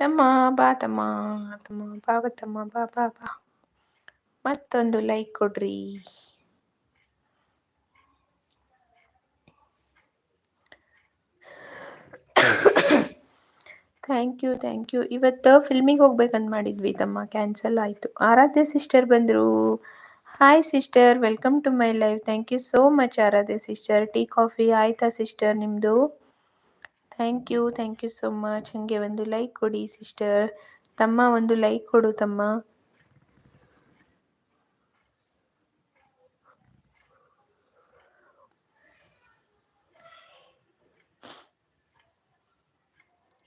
ತಮ್ಮ, ಬಾ ತಮ್ಮ ತಮ್ಮ, ಬಾ ತಮ್ಮ, ಬಾ ಬಾ ಬಾ. ಮತ್ತೊಂದು ಲೈಕ್ ಕೊಡ್ರಿ. ಥ್ಯಾಂಕ್ ಯು ಥ್ಯಾಂಕ್ ಯು ಇವತ್ತು ಫಿಲ್ಮಿಗೆ ಹೋಗ್ಬೇಕಂತ ಮಾಡಿದ್ವಿ ತಮ್ಮ ಕ್ಯಾನ್ಸಲ್ ಆಯಿತು. ಆರಾಧ್ಯ ಸಿಸ್ಟರ್ ಬಂದರು. Hi sister welcome to my life thank you so much Aaradhya sister tea coffee ಆಯ್ತಾ ಸಿಸ್ಟರ್ ನಿಮ್ಮದು thank you thank you so much ಹಾಗೆ ಒಂದು ಲೈಕ್ ಕೊಡಿ ಸಿಸ್ಟರ್ ತಮ್ಮ ಒಂದು ಲೈಕ್ ಕೊಡು, ತಮ್ಮ.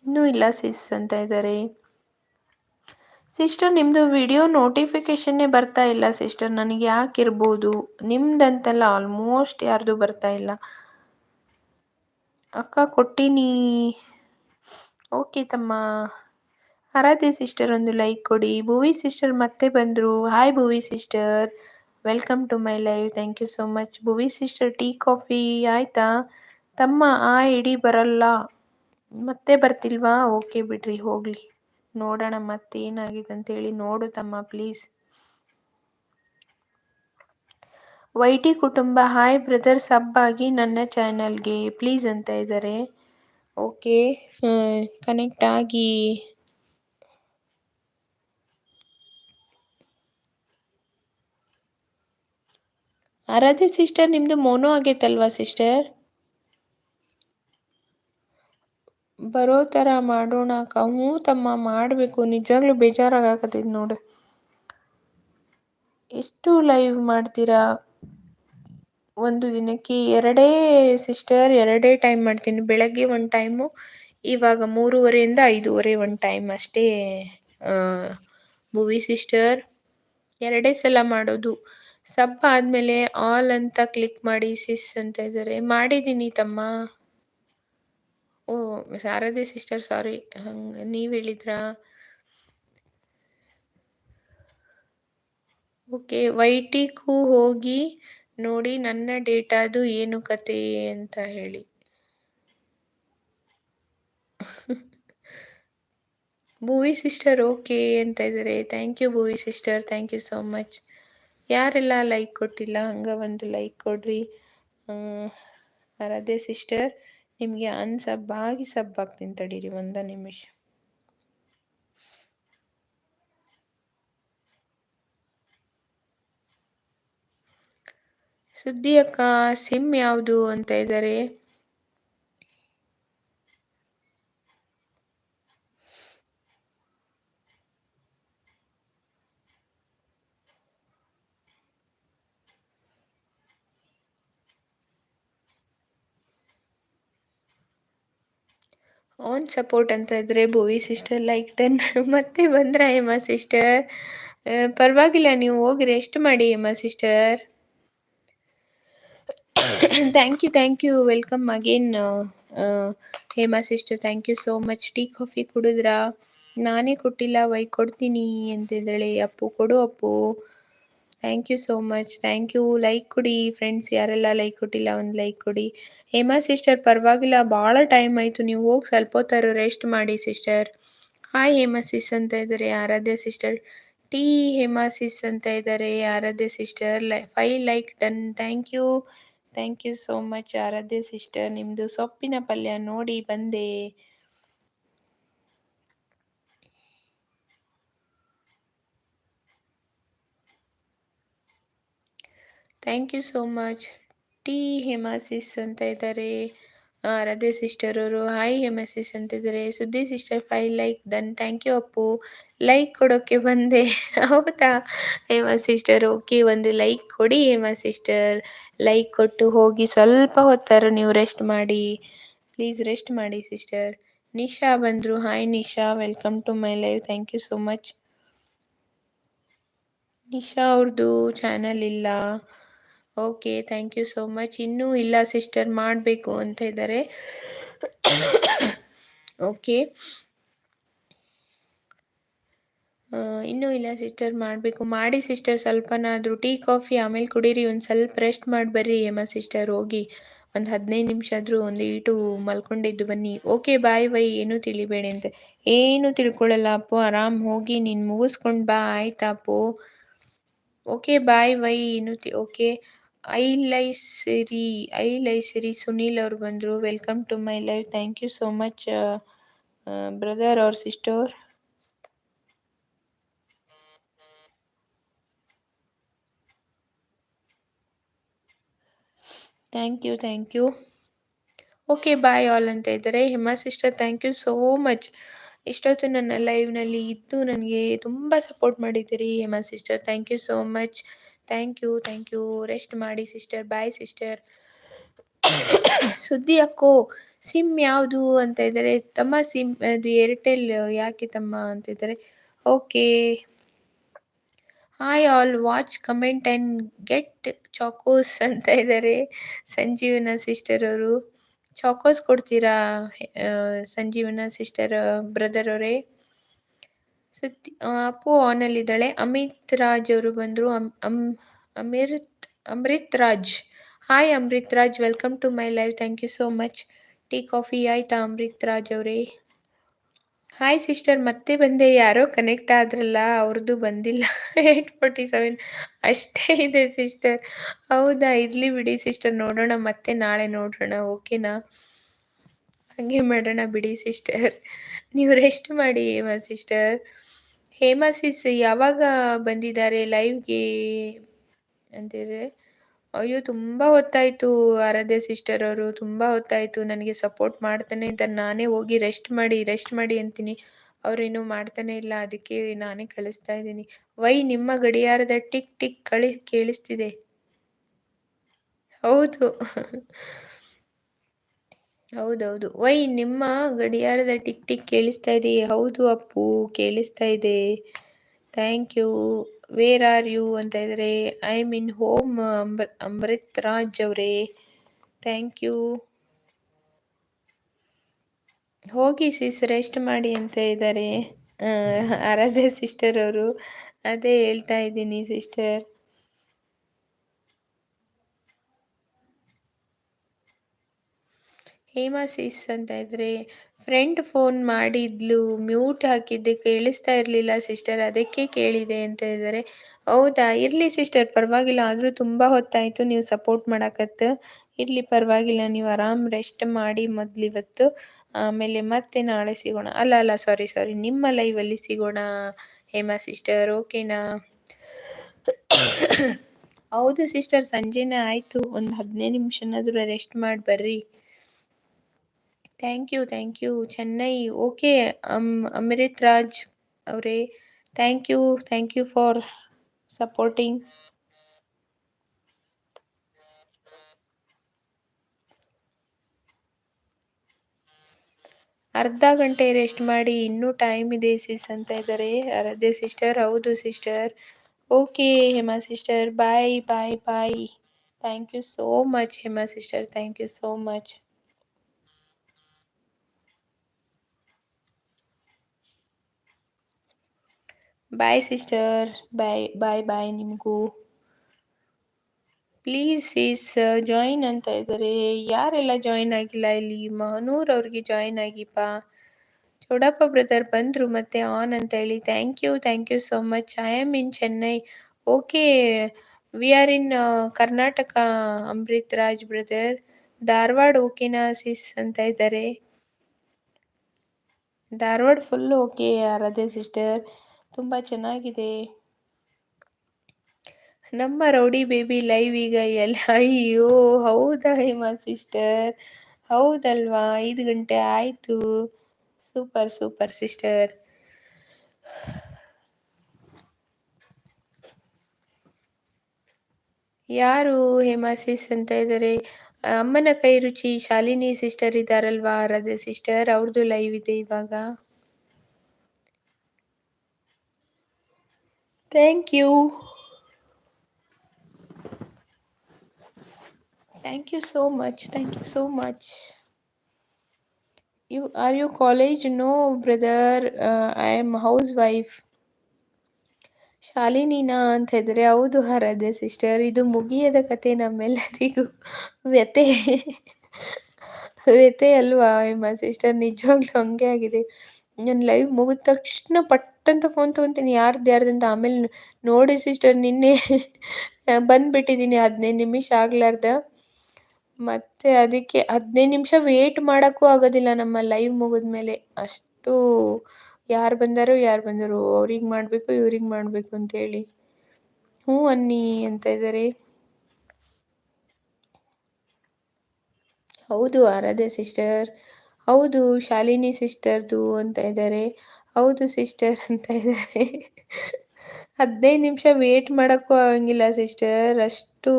ಇನ್ನೂ ಇಲ್ಲ ಸಿಸ್ ಅಂತ ಇದ್ದಾರೆ ಸಿಸ್ಟರ್ ನಿಮ್ಮದು ವಿಡಿಯೋ ನೋಟಿಫಿಕೇಶನ್ನೇ ಬರ್ತಾ ಇಲ್ಲ ಸಿಸ್ಟರ್ ನನಗೆ ಯಾಕೆ ಇರ್ಬೋದು? ನಿಮ್ದಂತಲ್ಲ ಆಲ್ಮೋಸ್ಟ್ ಯಾರ್ದು ಬರ್ತಾ ಇಲ್ಲ. ಅಕ್ಕ ಕೊಟ್ಟೀನಿ. ಓಕೆ ತಮ್ಮ. ಆರಾಧ್ಯ ಸಿಸ್ಟರ್ ಒಂದು ಲೈಕ್ ಕೊಡಿ. ಭುವಿ ಸಿಸ್ಟರ್ ಮತ್ತೆ ಬಂದರು. Hi Bhuvi sister welcome to my live thank you so much Bhuvi sister tea coffee ಆಯಿತಾ? ತಮ್ಮ, ಆ ಇಡೀ ಬರಲ್ಲ. ಮತ್ತೆ ಬರ್ತಿಲ್ವಾ? ಓಕೆ ಬಿಡ್ರಿ, ಹೋಗಲಿ. ನೋಡೋಣ ಮತ್ತೆ ಏನಾಗಿದೆ ಅಂತೇಳಿ ನೋಡು ತಮ್ಮ ಪ್ಲೀಸ್ ವೈಟಿ ಕುಟುಂಬ, ಹಾಯ್ ಬ್ರದರ್ ಸಬ್ ಆಗಿ ನನ್ನ ಚಾನಲ್ಗೆ ಪ್ಲೀಸ್ ಅಂತ ಇದ್ದಾರೆ. ಓಕೆ ಕನೆಕ್ಟ್ ಆಗಿ. ಆರಾಧ್ಯ ಸಿಸ್ಟರ್ ನಿಮ್ಮದು ಮೋನೋ ಆಗೈತಲ್ವಾ ಸಿಸ್ಟರ್? ಬರೋ ಥರ ಮಾಡೋಣ ಅಕ್ಕ. ಹ್ಞೂ ತಮ್ಮ, ಮಾಡಬೇಕು. ನಿಜವಾಗ್ಲೂ ಬೇಜಾರಾಗಕತ್ತೈತೆ ನೋಡು. ಎಷ್ಟು ಲೈವ್ ಮಾಡ್ತೀರಾ? ಒಂದು ದಿನಕ್ಕೆ ಎರಡೇ ಸಿಸ್ಟರ್ ಎರಡೇ ಟೈಮ್ ಮಾಡ್ತೀನಿ. ಬೆಳಗ್ಗೆ ಒಂದು ಟೈಮು ಇವಾಗ ಮೂರುವರೆಯಿಂದ ಐದೂವರೆ ಒಂದು ಟೈಮ್ ಅಷ್ಟೇ ಮೂವಿ ಸಿಸ್ಟರ್ ಎರಡೇ ಸಲ ಮಾಡೋದು. ಸಬ್ ಆದಮೇಲೆ ಆಲ್ ಅಂತ ಕ್ಲಿಕ್ ಮಾಡಿ ಸಿಸ್ ಅಂತ ಇದ್ದಾರೆ ಮಾಡಿದ್ದೀನಿ ತಮ್ಮ. ಓ, ಸಾರದೆ ಸಿಸ್ಟರ್ ಸಾರಿ ಹಂಗೆ, ನೀವು ಹೇಳಿದ್ರಾ? ಓಕೆ ವೈಟಿಗೂ ಹೋಗಿ ನೋಡಿ ನನ್ನ ಡೇಟಾದು ಏನು ಕತೆ ಅಂತ ಹೇಳಿ. ಭೂವಿ ಸಿಸ್ಟರ್ ಓಕೆ ಅಂತ ಇದ್ದಾರೆ. Thank you Bhuvi sister. Thank you so much ಯಾರೆಲ್ಲ ಲೈಕ್ ಕೊಟ್ಟಿಲ್ಲ, ಹಂಗೆ ಒಂದು ಲೈಕ್ ಕೊಡ್ರಿ. ಆರಾಧ್ಯ ಸಿಸ್ಟರ್, ನಿಮಗೆ ಅನ್ಸಬ್ ಆಗಿ ಸಬ್ ಆಗ್ತೀನಿ ತಡೀರಿ. ಒಂದು ನಿಮಿಷ. ಸುದ್ದಿ ಅಕ್ಕ ಸಿಮ್ ಯಾವುದು ಅಂತ ಇದ್ದಾರೆ ಓನ್ ಸಪೋರ್ಟ್ ಅಂತ ಇದ್ರೆ ಭುವಿ ಸಿಸ್ಟರ್ ಲೈಕ್ ಟೆನ್ ಮತ್ತೆ ಬಂದ್ರ ಹೇಮಾ ಸಿಸ್ಟರ್ ಪರವಾಗಿಲ್ಲ, ನೀವು ಹೋಗಿ ರೆಸ್ಟ್ ಮಾಡಿ Hema sister thank you thank you welcome again Hema sister thank you so much tea coffee ಕುಡಿದ್ರಾ? ನಾನೇ ಕೊಟ್ಟಿಲ್ಲ, ವೈ ಕೊಡ್ತೀನಿ ಅಂತಿದ್ದಾಳೆ ಅಪ್ಪು ಕೊಡು, Appu. Thank you so much thank you like ಕೊಡಿ ಫ್ರೆಂಡ್ಸ್ ಯಾರೆಲ್ಲ ಲೈಕ್ ಕೊಟ್ಟಿಲ್ಲ, ಒಂದು ಲೈಕ್ ಕೊಡಿ. ಹೇಮಾ ಸಿಸ್ಟರ್ ಪರವಾಗಿಲ್ಲ ಭಾಳ ಟೈಮ್ ಆಯಿತು. ನೀವು ಹೋಗಿ ಸ್ವಲ್ಪ ಹೊತ್ತಾರು ರೆಸ್ಟ್ ಮಾಡಿ ಸಿಸ್ಟರ್ ಹಾಯ್ ಹೇಮಾ ಸಿಸ್ ಅಂತ ಇದ್ದಾರೆ, Aradhya sister T Hema sis ಅಂತ ಇದ್ದಾರೆ, ಆರಾಧ್ಯ ಸಿಸ್ಟರ್ ಲೈ five like done thank you thank you so much Aaradhya sister ನಿಮ್ಮದು ಸೊಪ್ಪಿನ ಪಲ್ಯ ನೋಡಿ ಬಂದೆ. Thank you so much T Hema sis ಅಂತ ಇದ್ದಾರೆ. ರಾಧೆ ಸಿಸ್ಟರ್ ಅವರು ಹಾಯ್ ಎಸ್ ಅಂತ ಅಂತಿದ್ದಾರೆ. ಸುದ್ದಿ sister five like done thank you Appu. Like ಕೊಡೋಕ್ಕೆ ಬಂದೆ. ಹೌದಾ? ಹೇಮ ಸಿಸ್ಟರ್ ಓಕೆ ಒಂದು ಲೈಕ್ ಕೊಡಿ ಹೇಮ ಸಿಸ್ಟರ್ ಲೈಕ್ ಕೊಟ್ಟು ಹೋಗಿ ಸ್ವಲ್ಪ ಹೊತ್ತಾರು ನೀವು ರೆಸ್ಟ್ ಮಾಡಿ. ಪ್ಲೀಸ್ ರೆಸ್ಟ್ ಮಾಡಿ ಸಿಸ್ಟರ್ ನಿಶಾ ಬಂದರು. Hi Nisha. Welcome to my live thank you so much Nisha ಅವ್ರದ್ದು ಚಾನಲ್ ಇಲ್ಲ. Okay thank you so much ಇನ್ನೂ ಇಲ್ಲ ಸಿಸ್ಟರ್ ಮಾಡಬೇಕು ಅಂತ ಇದ್ದಾರೆ ಓಕೆ. ಇನ್ನೂ ಇಲ್ಲ ಸಿಸ್ಟರ್ ಮಾಡಬೇಕು. ಮಾಡಿ ಸಿಸ್ಟರ್ ಸ್ವಲ್ಪನಾದರೂ ಟೀ ಕಾಫಿ ಆಮೇಲೆ ಕುಡೀರಿ, ಒಂದು ಸ್ವಲ್ಪ ರೆಸ್ಟ್ ಮಾಡಿ ಬರ್ರಿ ಹೇಮ ಸಿಸ್ಟರ್ ಹೋಗಿ. ಒಂದು ಹದಿನೈದು ನಿಮಿಷ ಆದರೂ ಒಂದು ಈಟು ಮಲ್ಕೊಂಡಿದ್ದು ಬನ್ನಿ. ಓಕೆ ಬಾಯ್ ವೈ ಏನೂ ತಿಳಿಬೇಡಿ ಅಂತ. ಏನೂ ತಿಳ್ಕೊಳ್ಳಲ್ಲ ಅಪ್ಪು, ಆರಾಮ್ ಹೋಗಿ, ನೀನು ಮುಗಿಸ್ಕೊಂಡು ಬಾ, ಆಯ್ತಾ ಅಪ್ಪು? ಓಕೆ ಬಾಯ್ ವೈ ಏನು ಓಕೆ. ಐ ಲೈ ಸಿರಿ ಐ ಲೈ ಸಿರಿ ಸುನೀಲ್ ಅವ್ರು ಬಂದರು. Welcome to my life thank you so much brother ಅವ್ರ sister thank you thank you okay bye all ಅಂತ ಇದ್ದಾರೆ. Hima sister thank you so much ಇಷ್ಟೊತ್ತು ನನ್ನ ಲೈವ್ನಲ್ಲಿ ಇದ್ದು ನನಗೆ ತುಂಬ ಸಪೋರ್ಟ್ ಮಾಡಿದ್ದೀರಿ. Hema sister thank you so much thank you thank you rest ಮಾಡಿ ಸಿಸ್ಟರ್ ಬಾಯ್ ಸಿಸ್ಟರ್ ಸುದ್ದಿ ಅಕ್ಕೋ ಸಿಮ್ ಯಾವುದು ಅಂತ ಇದ್ದಾರೆ. ತಮ್ಮ ಸಿಮ್ ಅದು ಏರ್ಟೆಲ್ ಯಾಕೆ ತಮ್ಮ ಅಂತ ಇದ್ದಾರೆ. Okay hi all watch comment and get chocos ಅಂತ ಇದ್ದಾರೆ. ಸಂಜೀವನ ಸಿಸ್ಟರ್ ಅವರು. ಚಾಕೋಸ್ ಕೊಡ್ತೀರಾ ಸಂಜೀವನ ಸಿಸ್ಟರ್ ಬ್ರದರ್ ಅವರೇ? ಸುದ್ದಿ ಅಪ್ಪು ಆನಲ್ಲಿದ್ದಾಳೆ ಅಮಿತ್ ರಾಜ್ ಅವರು ಬಂದರು. Um um Amit Amrit Raj. Hi Amrit Raj. Welcome to my live thank you so much tea coffee ಆಯ್ತಾ ಅಮೃತ್ ರಾಜ್ ಅವರೇ? ಹಾಯ್ ಸಿಸ್ಟರ್ ಮತ್ತೆ ಬಂದೆ. ಯಾರೋ ಕನೆಕ್ಟ್ ಆದ್ರಲ್ಲ ಅವ್ರದ್ದು ಬಂದಿಲ್ಲ. ಏಟ್ ಫೋರ್ಟಿ ಸೆವೆನ್ ಅಷ್ಟೇ ಇದೆ ಸಿಸ್ಟರ್ ಹೌದಾ? ಇರಲಿ ಬಿಡಿ ಸಿಸ್ಟರ್ ನೋಡೋಣ. ಮತ್ತೆ ನಾಳೆ ನೋಡೋಣ. ಓಕೆನಾ ಹಾಗೆ ಮಾಡೋಣ ಬಿಡಿ ಸಿಸ್ಟರ್ ನೀವು ರೆಸ್ಟ್ ಮಾಡಿ ಸಿಸ್ಟರ್ ಹೇಮಾ ಸಿಸ್ ಯಾವಾಗ ಬಂದಿದ್ದಾರೆ ಲೈವ್ಗೆ? ಅಂತಿದ್ರೆ, ಅಯ್ಯೋ, ತುಂಬ ಹೊತ್ತಾಯಿತು ಆರಾಧ್ಯ ಸಿಸ್ಟರ್ ಅವರು, ತುಂಬ ಹೊತ್ತಾಯಿತು ನನಗೆ ಸಪೋರ್ಟ್ ಮಾಡ್ತಾನೆ ಅಂತ ನಾನೇ ಹೋಗಿ ರೆಸ್ಟ್ ಮಾಡಿ ರೆಸ್ಟ್ ಮಾಡಿ ಅಂತೀನಿ. ಅವರೇನು ಮಾಡ್ತಾನೆ ಇಲ್ಲ, ಅದಕ್ಕೆ ನಾನೇ ಕಳಿಸ್ತಾ ಇದ್ದೀನಿ. ವೈ, ನಿಮ್ಮ ಗಡಿಯಾರದ ಟಿಕ್ ಟಿಕ್ ಕಳಿ, ಕೇಳಿಸ್ತಿದೆ. ಹೌದು. ಹೌದೌದು. ವೈ, ನಿಮ್ಮ ಗಡಿಯಾರದ ಟಿಕ್ ಟಿಕ್ ಕೇಳಿಸ್ತಾ ಇದೆ. ಹೌದು ಅಪ್ಪು, ಕೇಳಿಸ್ತಾ ಇದೆ. Thank you. Where are you ಅಂತ ಇದ್ದಾರೆ ಐ ಮೀನ್ ಹೋಮ್ ಅಮೃ ಅಮೃತ್ ರಾಜ್ ಅವರೇ. Thank you. ಹೋಗಿ ಸಿಸ್, ರೆಸ್ಟ್ ಮಾಡಿ ಅಂತ ಇದ್ದಾರೆ ಆರಾಧ್ಯ ಸಿಸ್ಟರ್ ಅವರು. ಅದೇ ಹೇಳ್ತಾ ಇದ್ದೀನಿ ಸಿಸ್ಟರ್. ಹೇಮಾ ಸಿಸ್ ಅಂತ ಇದ್ರೆ ಫ್ರೆಂಡ್ ಫೋನ್ ಮಾಡಿದ್ಲು ಮ್ಯೂಟ್ ಹಾಕಿದ್ದೆ, ಕೇಳಿಸ್ತಾ ಇರಲಿಲ್ಲ ಸಿಸ್ಟರ್ ಅದಕ್ಕೆ ಕೇಳಿದೆ ಅಂತ ಇದ್ದಾರೆ. ಹೌದಾ? ಇರಲಿ ಸಿಸ್ಟರ್ ಪರವಾಗಿಲ್ಲ, ಆದರೂ ತುಂಬ ಹೊತ್ತಾಯಿತು, ನೀವು ಸಪೋರ್ಟ್ ಮಾಡಕತ್ತು. ಇರಲಿ, ಪರವಾಗಿಲ್ಲ, ನೀವು ಆರಾಮ್ ರೆಸ್ಟ್ ಮಾಡಿ ಮೊದಲು ಇವತ್ತು. ಆಮೇಲೆ ಮತ್ತೆ ನಾಳೆ ಸಿಗೋಣ. ಅಲ್ಲ ಅಲ್ಲ ಸಾರಿ ಸಾರಿ ನಿಮ್ಮ ಲೈವಲ್ಲಿ ಸಿಗೋಣ, ಹೇಮಾ ಸಿಸ್ಟರ್ ಓಕೆನಾ ಹೌದು ಸಿಸ್ಟರ್ ಸಂಜೆನೇ ಆಯಿತು. ಒಂದು ಹದಿನೈದು ನಿಮಿಷನಾದರೂ ರೆಸ್ಟ್ ಮಾಡಿ ಬರ್ರಿ. Thank you thank you Chennai okay um Amrit Raj ಅವರೇ thank you thank you for supporting ಅರ್ಧ ಗಂಟೆ ರೆಸ್ಟ್ ಮಾಡಿ, ಇನ್ನೂ ಟೈಮ್ ಇದೆ ಸಿಸ್ ಅಂತ ಇದ್ದಾರೆ ಅರ್ಧ ಸಿಸ್ಟರ್ ಹೌದು sister okay Hema sister bye bye bye thank you so much Hema sister thank you so much bye sister bye bye bye ನಿಮಗೂ ಪ್ಲೀಸ್ ಸಿಸ್ ಜಾಯಿನ್ ಅಂತ ಇದ್ದಾರೆ. ಯಾರೆಲ್ಲ ಜಾಯಿನ್ ಆಗಿಲ್ಲ ಇಲ್ಲಿ? ಮಹನೂರ್ ಅವ್ರಿಗೆ ಜಾಯಿನ್ ಆಗಿಪ್ಪ. ಚೌಡಪ್ಪ ಬ್ರದರ್ ಬಂದರು ಮತ್ತೆ ಆನ್ ಅಂತ ಹೇಳಿ. Thank you thank you so much I am in Chennai okay we are in Karnataka Amrit Raj brother Dharwad ಓಕೆನಾ ಸಿಸ್ ಅಂತ ಇದ್ದಾರೆ. Dharwad full okay Aaradhya sister ತುಂಬ ಚೆನ್ನಾಗಿದೆ. ನಮ್ಮ ರೌಡಿ ಬೇಬಿ ಲೈವ್ ಈಗ ಎಲ್ಲ, ಅಯ್ಯೋ, ಹೌದಾ ಹೇಮಾ ಸಿಸ್ಟರ್? ಹೌದಲ್ವಾ? ಐದು ಗಂಟೆ ಆಯಿತು. Super super sister. ಯಾರು ಹೇಮಾ ಸಿಸ್ ಅಂತ ಇದ್ದಾರೆ? ಅಮ್ಮನ ಕೈ ರುಚಿ, ಶಾಲಿನಿ ಸಿಸ್ಟರ್ ಇದ್ದಾರಲ್ವಾ? ಆರಾಧ್ಯ ಸಿಸ್ಟರ್ ಅವ್ರದ್ದು ಲೈವ್ ಇದೆ ಇವಾಗ. Thank you thank you so much thank you so much you are you college no brother I am housewife ಶಾಲಿನಿನಾ ಅಂತ ಇದ್ದಾರೆ ಹೌದು ಹರದೆ ಸಿಸ್ಟರ್ ಇದು ಮುಗಿಯದ ಕತೆ ನಮ್ಮೆಲ್ಲರಿಗೂ. ವ್ಯಥೆ. ವ್ಯಥೆ ಅಲ್ವಾ? ಮ ಸಿಸ್ಟರ್ ನಿಜವಾಗ್ಲೂ ಹಂಗೆ ಆಗಿದೆ. ನನ್ನ ಲೈವ್ ಮುಗಿದ ತಕ್ಷಣ ಪಟ್ಟಂತ ಫೋನ್ ತೊಗೊತೀನಿ. ಯಾರ್ದು ಅಂತ ಆಮೇಲೆ ನೋಡಿ ಸಿಸ್ಟರ್ ನಿನ್ನೆ ಬಂದ್ಬಿಟ್ಟಿದ್ದೀನಿ ಹದಿನೈದು ನಿಮಿಷ ಆಗ್ಲಾರ್ದ. ಮತ್ತೆ ಅದಕ್ಕೆ ಹದಿನೈದು ನಿಮಿಷ ವೇಟ್ ಮಾಡೋಕ್ಕೂ ಆಗೋದಿಲ್ಲ ನಮ್ಮ ಲೈವ್ ಮುಗಿದ್ಮೇಲೆ ಅಷ್ಟು ಯಾರು ಬಂದಾರೋ, ಯಾರು ಬಂದರು ಅವ್ರಿಗೆ ಮಾಡಬೇಕು, ಇವ್ರಿಗೆ ಮಾಡಬೇಕು ಅಂತೇಳಿ ಹ್ಞೂ ಅನ್ನಿ ಅಂತ ಇದ್ದಾರೆ ಹೌದು, ಆರಾಧ್ಯ ಸಿಸ್ಟರ್ ಹೌದು, ಶಾಲಿನಿ ಸಿಸ್ಟರ್ದು ಅಂತ ಇದ್ದಾರೆ ಹೌದು ಸಿಸ್ಟರ್ ಅಂತ ಇದ್ದಾರೆ. ಹದಿನೈದು ನಿಮಿಷ ವೇಟ್ ಮಾಡೋಕ್ಕೂ ಆಗಂಗಿಲ್ಲ ಸಿಸ್ಟರ್ ಅಷ್ಟು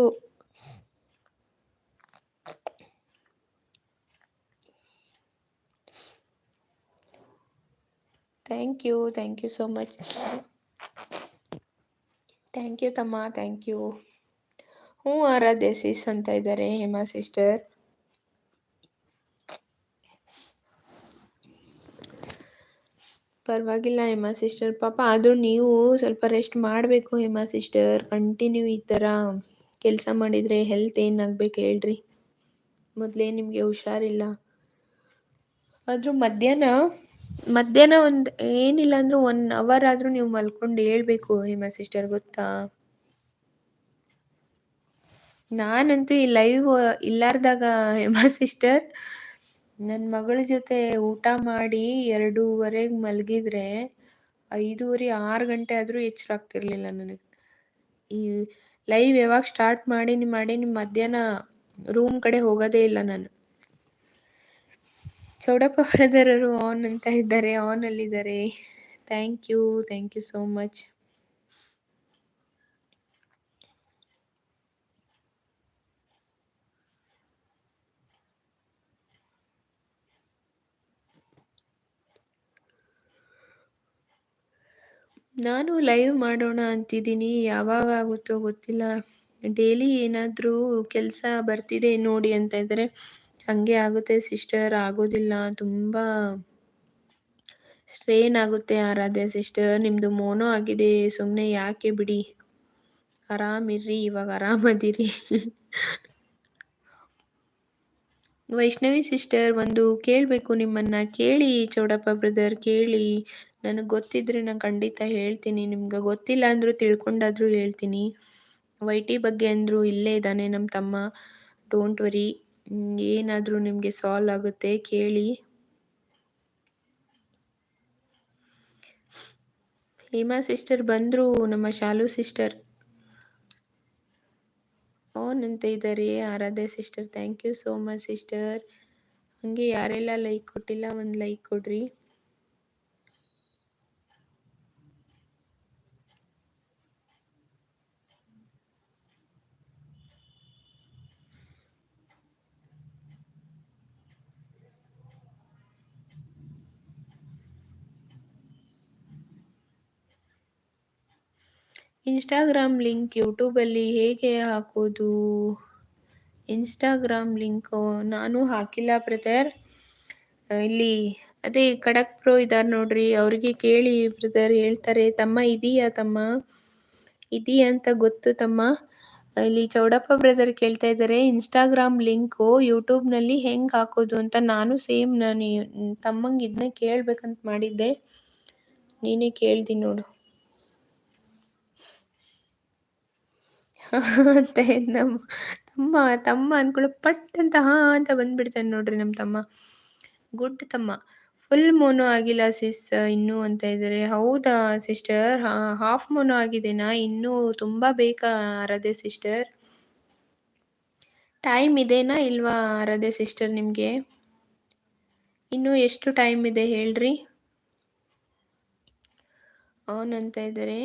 thank you thank you so much thank you ತಮ್ಮ ಥ್ಯಾಂಕ್ ಯು ಹ್ಞೂ, ಆರಾಧ್ಯ ಸಿಸ್ ಅಂತ ಇದ್ದಾರೆ ಹೇಮಾ ಸಿಸ್ಟರ್ ಪರವಾಗಿಲ್ಲ ಹೇಮಾ ಸಿಸ್ಟರ್ ಪಾಪ ಆದರೂ ನೀವು ಸ್ವಲ್ಪ ರೆಸ್ಟ್ ಮಾಡಬೇಕು ಹೇಮಾ ಸಿಸ್ಟರ್ ಕಂಟಿನ್ಯೂ ಈ ಥರ ಕೆಲಸ ಮಾಡಿದರೆ ಹೆಲ್ತ್ ಏನಾಗಬೇಕು ಹೇಳ್ರಿ. ಮೊದಲೇ ನಿಮಗೆ ಹುಷಾರಿಲ್ಲ. ಆದರೂ ಮಧ್ಯಾಹ್ನ ಮಧ್ಯಾಹ್ನ ಒಂದು ಏನಿಲ್ಲ ಅಂದರೂ ಒನ್ ಅವರ್ ಆದರೂ ನೀವು ಮಲ್ಕೊಂಡು ಹೇಳ್ಬೇಕು ಹೇಮಾ ಸಿಸ್ಟರ್ ಗೊತ್ತಾ? ನಾನಂತೂ ಈ ಲೈವ್ ಇಲ್ಲಾರ್ದಾಗ ಹೇಮಾ ಸಿಸ್ಟರ್ ನನ್ನ ಮಗಳ ಜೊತೆ ಊಟ ಮಾಡಿ ಎರಡೂವರೆಗೆ ಮಲಗಿದ್ರೆ ಐದೂವರೆ ಆರು ಗಂಟೆ ಆದರೂ ಎಚ್ಚರ ಆಗ್ತಿರ್ಲಿಲ್ಲ ನನಗೆ. ಈ ಲೈವ್ ಯಾವಾಗ ಸ್ಟಾರ್ಟ್ ಮಾಡೀನಿ ಮಾಡೀನಿ ಮಧ್ಯಾಹ್ನ ರೂಮ್ ಕಡೆ ಹೋಗೋದೇ ಇಲ್ಲ ನಾನು. ಚೌಡಪ್ಪ ಬ್ರದರರು ಆನ್ ಅಂತ ಇದ್ದಾರೆ on ಅಲ್ಲಿದ್ದಾರೆ. Thank you thank you so much ನಾನು ಲೈವ್ ಮಾಡೋಣ ಅಂತಿದ್ದೀನಿ. ಯಾವಾಗ ಆಗುತ್ತೋ ಗೊತ್ತಿಲ್ಲ. ಡೈಲಿ ಏನಾದರೂ ಕೆಲಸ ಬರ್ತಿದೆ ನೋಡಿ ಅಂತ ಇದ್ದರೆ ಹಾಗೆ ಆಗುತ್ತೆ ಸಿಸ್ಟರ್ ಆಗೋದಿಲ್ಲ. ತುಂಬ ಸ್ಟ್ರೇನ್ ಆಗುತ್ತೆ ಆರಾಧ್ಯ ಸಿಸ್ಟರ್ ನಿಮ್ಮದು ಮೋನೋ ಆಗಿದೆ. ಸುಮ್ಮನೆ ಯಾಕೆ ಬಿಡಿ? ಆರಾಮಿರ್ರಿ, ಇವಾಗ ಆರಾಮದಿರಿ. ವೈಷ್ಣವಿ ಸಿಸ್ಟರ್ ಒಂದು ಕೇಳಬೇಕು ನಿಮ್ಮನ್ನು. ಕೇಳಿ ಚೌಡಪ್ಪ ಬ್ರದರ್ ಕೇಳಿ. ನನಗೆ ಗೊತ್ತಿದ್ರೆ ನಾನು ಖಂಡಿತ ಹೇಳ್ತೀನಿ. ನಿಮ್ಗೆ ಗೊತ್ತಿಲ್ಲ ಅಂದರೂ ತಿಳ್ಕೊಂಡಾದರೂ ಹೇಳ್ತೀನಿ. ವೈ ಟಿ ಬಗ್ಗೆ ಅಂದರೂ ಇಲ್ಲೇ ಇದ್ದಾನೆ ನಮ್ಮ ತಮ್ಮ. ಡೋಂಟ್ ವರಿ ಏನಾದರೂ ನಿಮಗೆ ಸಾಲ್ವ್ ಆಗುತ್ತೆ ಕೇಳಿ. ಹೇಮಾ ಸಿಸ್ಟರ್ ಬಂದರು, ನಮ್ಮ ಶಾಲು ಸಿಸ್ಟರ್ ಓ ಅಂತ ಇದ್ದಾರೆ Aaradhya sister thank you so much sister ಹಂಗೆ ಯಾರೆಲ್ಲ ಲೈಕ್ ಕೊಟ್ಟಿಲ್ಲ, ಒಂದು ಲೈಕ್ ಕೊಡ್ರಿ. ಇನ್ಸ್ಟಾಗ್ರಾಮ್ ಲಿಂಕ್ ಯೂಟ್ಯೂಬಲ್ಲಿ ಹೇಗೆ ಹಾಕೋದು? ಇನ್ಸ್ಟಾಗ್ರಾಮ್ ಲಿಂಕು ನಾನು ಹಾಕಿಲ್ಲ ಬ್ರದರ್. ಇಲ್ಲಿ ಅದೇ ಖಡಕ್ ಪ್ರೋ ಇದ್ದಾರೆ ನೋಡ್ರಿ, ಅವ್ರಿಗೆ ಕೇಳಿ ಬ್ರದರ್ ಹೇಳ್ತಾರೆ, ತಮ್ಮ ಇದೆಯಾ ತಮ್ಮ? ಇದೆಯಾ ಅಂತ ಗೊತ್ತು ತಮ್ಮ? ಇಲ್ಲಿ ಚೌಡಪ್ಪ ಬ್ರದರ್ ಕೇಳ್ತಾ ಇದ್ದಾರೆ ಇನ್ಸ್ಟಾಗ್ರಾಮ್ ಲಿಂಕು ಯೂಟ್ಯೂಬ್ನಲ್ಲಿ ಹೆಂಗೆ ಹಾಕೋದು ಅಂತ ನಾನು ಸೇಮ್ ನಾನು ತಮ್ಮಂಗೆ ಇದನ್ನ ಕೇಳ್ಬೇಕಂತ ಮಾಡಿದ್ದೆ. ನೀನೇ ಕೇಳ್ದಿ ನೋಡು. ಅಂತ ನಮ್ಮ ತಮ್ಮ ತಮ್ಮ ಅಂದ್ಕೊಳ್ಳೋ ಪಟ್ ಅಂತ ಹಾ ಅಂತ ಬಂದ್ಬಿಡ್ತಾನೆ ನೋಡ್ರಿ ನಮ್ಮ ತಮ್ಮ. ಗುಡ್ ತಮ್ಮ. ಫುಲ್ ಮೋನೋ ಆಗಿಲ್ಲ ಸಿಸ್ ಇನ್ನೂ ಅಂತ ಇದ್ದಾರೆ ಹೌದಾ ಸಿಸ್ಟರ್ ಹಾಫ್ ಮೋನೋ ಆಗಿದೆನಾ? ಇನ್ನೂ ತುಂಬ ಬೇಕಾ ಆರಾಧ್ಯ ಸಿಸ್ಟರ್ ಟೈಮ್ ಇದೆನಾ ಇಲ್ವಾ ಆರಾಧ್ಯ ಸಿಸ್ಟರ್ ನಿಮಗೆ? ಇನ್ನೂ ಎಷ್ಟು ಟೈಮ್ ಇದೆ ಹೇಳ್ರಿ? ಅಂತ ಇದ್ದಾರೆ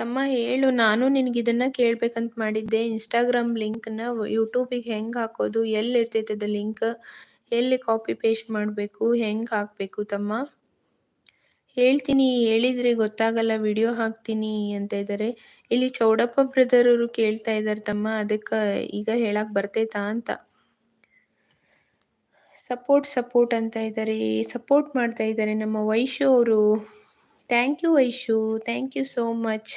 ತಮ್ಮ ಹೇಳು, ನಾನು ನಿನಗೆ ಇದನ್ನು ಕೇಳ್ಬೇಕಂತ ಮಾಡಿದ್ದೆ. ಇನ್ಸ್ಟಾಗ್ರಾಮ್ ಲಿಂಕ್ನ ಯೂಟ್ಯೂಬಿಗೆ ಹೆಂಗೆ ಹಾಕೋದು, ಎಲ್ಲಿ ಇರ್ತೈತೆ ಅದು ಲಿಂಕ್? ಎಲ್ಲಿ ಕಾಪಿ ಪೇಸ್ಟ್ ಮಾಡಬೇಕು, ಹೆಂಗೆ ಹಾಕಬೇಕು ತಮ್ಮ? ಹೇಳ್ತೀನಿ, ಹೇಳಿದರೆ ಗೊತ್ತಾಗಲ್ಲ ವಿಡಿಯೋ ಹಾಕ್ತೀನಿ ಅಂತ ಇದ್ದಾರೆ ಇಲ್ಲಿ ಚೌಡಪ್ಪ ಬ್ರದರ್ ಅವರು ಕೇಳ್ತಾ ಇದ್ದಾರೆ ತಮ್ಮ, ಅದಕ್ಕೆ ಈಗ ಹೇಳಕ್ಕೆ ಬರ್ತೈತಾ ಅಂತ. ಸಪೋರ್ಟ್ ಸಪೋರ್ಟ್ ಅಂತ ಇದ್ದಾರೆ ಸಪೋರ್ಟ್ ಮಾಡ್ತಾ ಇದ್ದಾರೆ ನಮ್ಮ ವೈಶು ಅವರು. Thank you, Aishu. Thank you so much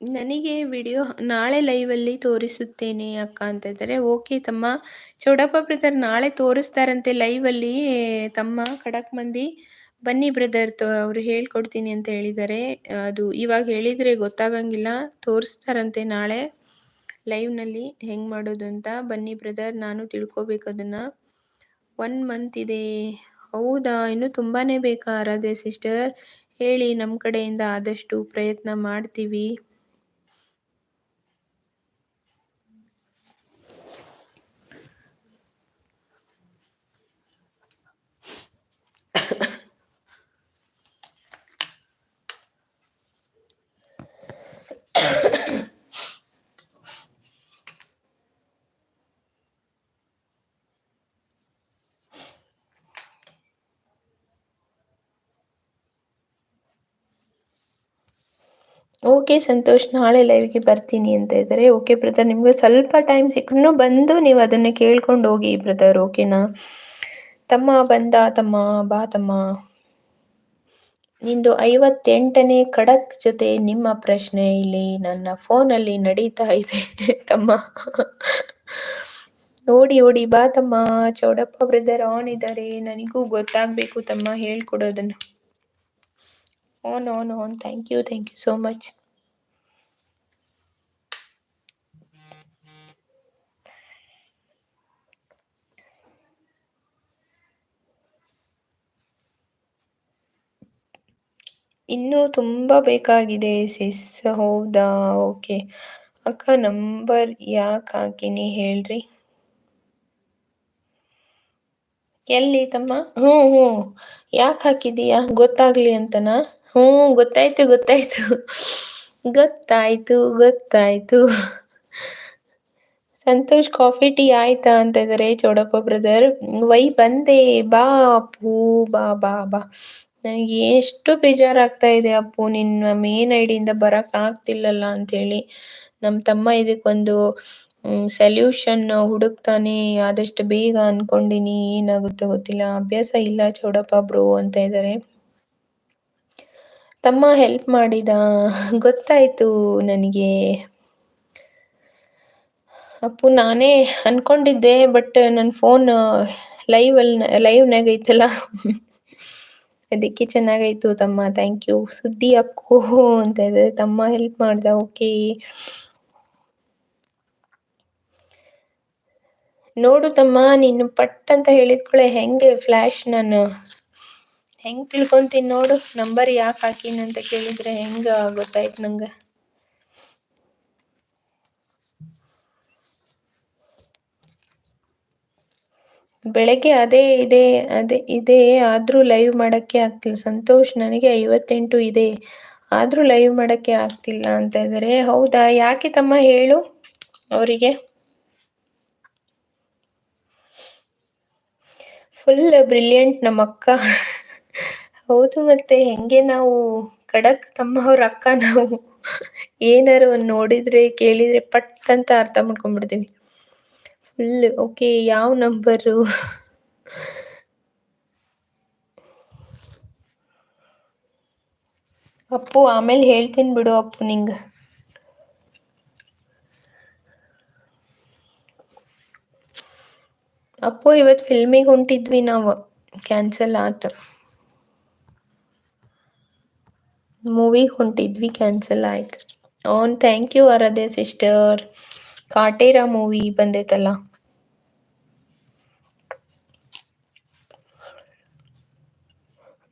ನನಗೆ ವಿಡಿಯೋ ನಾಳೆ ಲೈವಲ್ಲಿ ತೋರಿಸುತ್ತೇನೆ ಅಕ್ಕ ಅಂತ ಇದ್ದಾರೆ. ಓಕೆ ತಮ್ಮ ಚೌಡಪ್ಪ ಬ್ರದರ್ ನಾಳೆ ತೋರಿಸ್ತಾರಂತೆ ಲೈವಲ್ಲಿ. ತಮ್ಮ ಖಡಕ್ ಮಂದಿ ಬನ್ನಿ ಬ್ರದರ್ ಅವರು ಹೇಳ್ಕೊಡ್ತೀನಿ ಅಂತ ಹೇಳಿದ್ದಾರೆ. ಅದು ಇವಾಗ ಹೇಳಿದರೆ ಗೊತ್ತಾಗಂಗಿಲ್ಲ. ತೋರಿಸ್ತಾರಂತೆ ನಾಳೆ. ಲೈವ್ನಲ್ಲಿ ಹೆಂಗೆ ಮಾಡೋದು ಅಂತ ಬನ್ನಿ ಬ್ರದರ್, ನಾನು ತಿಳ್ಕೊಬೇಕು ಅದನ್ನು. ಒನ್ ಮಂತ್ ಇದೆ. ಹೌದಾ? ಇನ್ನು ತುಂಬಾ ಬೇಕಾ ಆರಾಧ್ಯ ಸಿಸ್ಟರ್? ಹೇಳಿ ನಮ್ಮ ಕಡೆಯಿಂದ ಆದಷ್ಟು ಪ್ರಯತ್ನ ಮಾಡ್ತೀವಿ. ಓಕೆ ಸಂತೋಷ್, ನಾಳೆ ಲೈವ್ಗೆ ಬರ್ತೀನಿ ಅಂತ ಇದ್ದಾರೆ. ಓಕೆ ಬ್ರದರ್ ನಿಮಗೆ ಸ್ವಲ್ಪ ಟೈಮ್ ಸಿಕ್ಕೂ ಬಂದು ನೀವು ಅದನ್ನು ಕೇಳ್ಕೊಂಡು ಹೋಗಿ ಬ್ರದರ್ ಓಕೆನಾ ತಮ್ಮ ಬಂದ, ತಮ್ಮ ಬಾ, ತಮ್ಮ. ನಿಂದು ಐವತ್ತೆಂಟನೇ ಖಡಕ್ ಜೊತೆ ನಿಮ್ಮ ಪ್ರಶ್ನೆ ಇಲ್ಲಿ ನನ್ನ ಫೋನಲ್ಲಿ ನಡೀತಾ ಇದೆ, ತಮ್ಮ. ಓಡಿ ಓಡಿ ಬಾ, ತಮ್ಮ. ಚೌಡಪ್ಪ ಬ್ರದರ್ ಆನ್ ಇದ್ದಾರೆ ನನಗೂ ಗೊತ್ತಾಗಬೇಕು ತಮ್ಮ ಹೇಳ್ಕೊಡೋದನ್ನು. On on on thank you thank you so much ಇನ್ನೂ ತುಂಬ ಬೇಕಾಗಿದೆ ಸಿಸ್ ಹೌದಾ? ಓಕೆ ಅಕ್ಕ ನಂಬರ್ ಯಾಕೆ ಹಾಕಿನಿ ಹೇಳ್ರಿ? ಎಲ್ಲಿ ತಮ್ಮ? ಹ್ಞೂ ಹ್ಞೂ. ಯಾಕೆ ಹಾಕಿದೀಯಾ? ಗೊತ್ತಾಗ್ಲಿ ಅಂತನಾ? ಹ್ಞೂ ಗೊತ್ತಾಯ್ತು ಗೊತ್ತಾಯ್ತು. ಗೊತ್ತಾಯ್ತು ಗೊತ್ತಾಯ್ತು. ಸಂತೋಷ್ ಕಾಫಿ ಟೀ ಆಯ್ತಾ ಅಂತ ಇದಾರೆ ಚೌಡಪ್ಪ ಬ್ರದರ್ ವೈ ಬಂದೆ ಬಾ ಪೂ ಬಾ ಬಾ ಬಾ. ನನಗೆ ಎಷ್ಟು ಬೇಜಾರಾಗ್ತಾ ಇದೆ ಅಪ್ಪು. ನಿನ್ನ ಮೇನ್ ಐಡಿಯಿಂದ ಬರಕ್ ಬರೋಕ್ಕಾಗ್ತಿಲ್ಲಲ್ಲ ಅಂತೇಳಿ ನಮ್ಮ ತಮ್ಮ ಇದಕ್ಕೊಂದು ಸೊಲ್ಯೂಷನ್ ಹುಡುಕ್ತಾನೆ. ಆದಷ್ಟು ಬೇಗ ಅನ್ಕೊಂಡಿನಿ. ಏನಾಗುತ್ತೋ ಗೊತ್ತಿಲ್ಲ. ಅಭ್ಯಾಸ ಇಲ್ಲ ಚೌಡಪ್ಪ ಬ್ರೋ ಅಂತ ಇದ್ದಾರೆ ತಮ್ಮ ಹೆಲ್ಪ್ ಮಾಡಿದ. ಗೊತ್ತಾಯಿತು ನನಗೆ. ಅಪ್ಪು, ನಾನೇ ಅನ್ಕೊಂಡಿದ್ದೆ ಬಟ್ ನನ್ನ ಫೋನ್ ಲೈವ್ ಅಲ್ಲಿ ಲೈವ್ನಾಗ ಐತಲ್ಲ. ಅದಕ್ಕೆ ಚೆನ್ನಾಗಾಯ್ತು ತಮ್ಮ ಥ್ಯಾಂಕ್ ಯು ಸುದ್ದಿ ಅಪ್ಕೋ ಅಂತ ಇದ್ದಾರೆ ತಮ್ಮ ಹೆಲ್ಪ್ ಮಾಡ್ದ ಓಕೆ ನೋಡು ತಮ್ಮ, ನೀನು ಪಟ್ ಅಂತ ಹೇಳಿದ್ಕೊಳ್ಳೆ ಹೆಂಗೆ ಫ್ಲ್ಯಾಶ್ ನಾನು. ಹೆಂಗೆ ತಿಳ್ಕೊತೀನಿ ನೋಡು ನಂಬರ್ ಯಾಕೆ ಹಾಕೀನಿ ಅಂತ ಕೇಳಿದ್ರೆ ಹೆಂಗೆ ಗೊತ್ತಾಯ್ತು ನಂಗೆ. ಬೆಳಗ್ಗೆ ಅದೇ ಇದೆ ಅದೇ ಇದೆ, ಆದರೂ ಲೈವ್ ಮಾಡೋಕ್ಕೆ ಆಗ್ತಿಲ್ಲ. ಸಂತೋಷ್, ನನಗೆ ಐವತ್ತೆಂಟು ಇದೆ, ಆದರೂ ಲೈವ್ ಮಾಡೋಕ್ಕೆ ಆಗ್ತಿಲ್ಲ ಅಂತ ಇದ್ದಾರೆ ಹೌದಾ? ಯಾಕೆ ತಮ್ಮ ಹೇಳು ಅವರಿಗೆ? ಫುಲ್ ಬ್ರಿಲಿಯಂಟ್ ನಮ್ಮ ಅಕ್ಕ ಹೌದು ಮತ್ತೆ ಹೆಂಗೆ ನಾವು ಖಡಕ್ ತಮ್ಮ ಅವ್ರ ಅಕ್ಕ ನಾವು? ಏನಾರು ಒಂದು ನೋಡಿದ್ರೆ, ಕೇಳಿದ್ರೆ ಪಟ್ ಅಂತ ಅರ್ಥ ಮಾಡ್ಕೊಂಡ್ಬಿಡ್ತೀವಿ. ಫುಲ್ ಓಕೆ ಯಾವ ನಂಬರು ಅಪ್ಪು, ಆಮೇಲೆ ಹೇಳ್ತೀನಿ ಬಿಡು ಅಪ್ಪು ನಿಂಗೆ. ಅಪ್ಪು ಇವತ್ತು ಫಿಲ್ಮಿಗೆ ಹೊಂಟಿದ್ವಿ ನಾವು. ಕ್ಯಾನ್ಸಲ್ ಆತು. ಮೂವಿಗೆ ಹೊಂಟಿದ್ವಿ ಕ್ಯಾನ್ಸಲ್ ಆಯ್ತು. Own thank you Aaradhya sister Kaatera movie ಬಂದೈತಲ್ಲ.